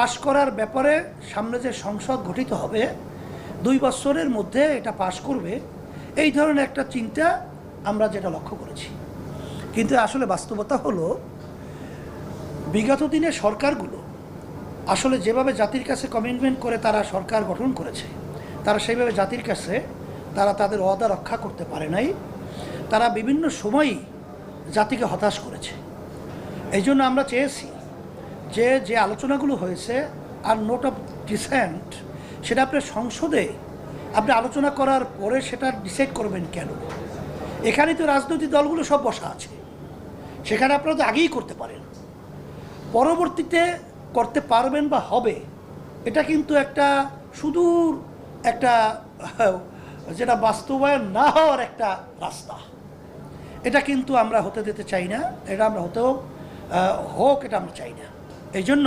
পাশ করার ব্যাপারে সামনে যে সংসদ গঠিত হবে, দুই বছরের মধ্যে এটা পাশ করবে, এই ধরনের একটা চিন্তা আমরা যেটা লক্ষ্য করেছি। কিন্তু আসলে বাস্তবতা হলো, বিগত দিনে সরকারগুলো আসলে যেভাবে জাতির কাছে কমিটমেন্ট করে তারা সরকার গঠন করেছে, তারা সেইভাবে জাতির কাছে তারা তাদের অদা রক্ষা করতে পারে নাই, তারা বিভিন্ন সময়ই জাতিকে হতাশ করেছে। এই জন্য আমরা চেয়েছি যে যে আলোচনাগুলো হয়েছে আর নোট অফ ডিসেন্ট সেটা আপনার সংসদে আপনি আলোচনা করার পরে সেটা ডিসাইড করবেন কেন? এখানে তো রাজনৈতিক দলগুলো সব বসা আছে। সেখানে আপনারা তো আগেই করতে পারেন। পরবর্তীতে করতে পারবেন বা হবে, এটা কিন্তু একটা সুদূর একটা, যেটা বাস্তবায়ন না হওয়ার একটা রাস্তা। এটা কিন্তু আমরা হতে দিতে চাই না, এটা আমরা হতেও হোক, এটা আমরা চাই না। এই জন্য